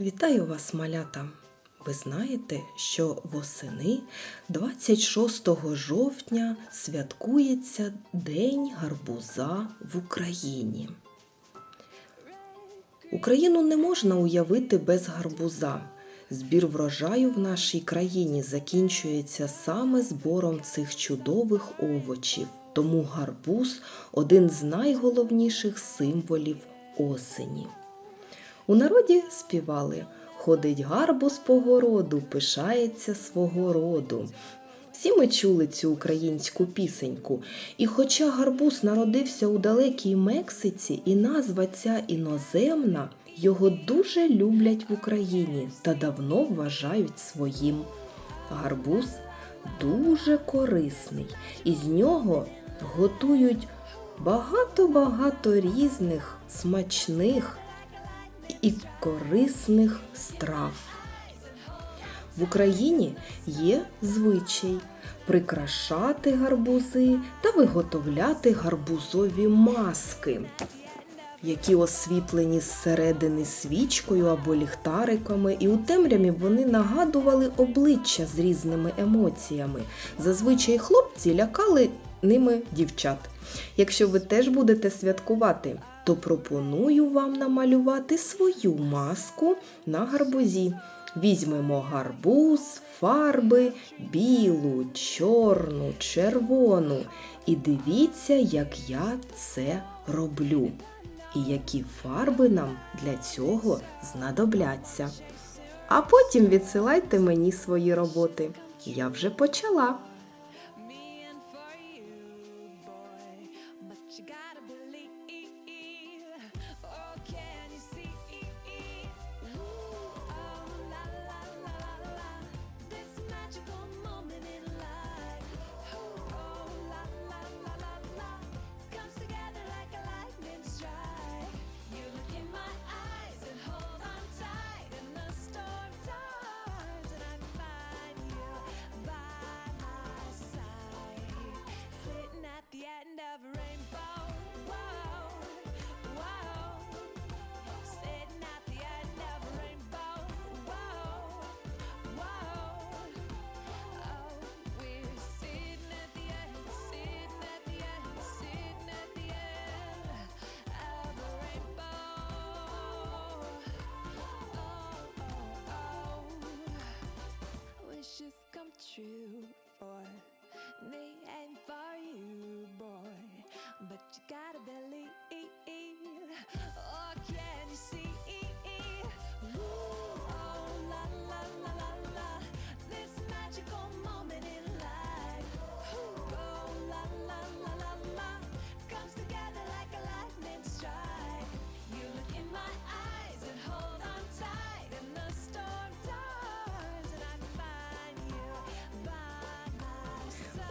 Вітаю вас, малята! Ви знаєте, що восени 26 жовтня святкується День гарбуза в Україні. Україну не можна уявити без гарбуза. Збір врожаю в нашій країні закінчується саме збором цих чудових овочів. Тому гарбуз один з найголовніших символів осені. У народі співали Ходить гарбуз по городу, пишається свого роду. Всі ми чули цю українську пісеньку. І хоча гарбуз народився у далекій Мексиці, і назва ця іноземна, його дуже люблять в Україні та давно вважають своїм. Гарбуз дуже корисний, і з нього готують багато-багато різних смачних і корисних страв. В Україні є звичай прикрашати гарбузи та виготовляти гарбузові маски, які освітлені зсередини свічкою або ліхтариками, і у темряві вони нагадували обличчя з різними емоціями. Зазвичай хлопці лякали ними дівчат. Якщо ви теж будете святкувати, то пропоную вам намалювати свою маску на гарбузі. Візьмемо гарбуз, фарби білу, чорну, червону. І дивіться, як я це роблю. І які фарби нам для цього знадобляться. А потім відсилайте мені свої роботи. Я вже почала.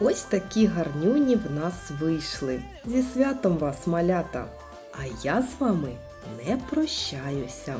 Ось такі гарнюні в нас вийшли. Зі святом вас, малята! А я з вами не прощаюся.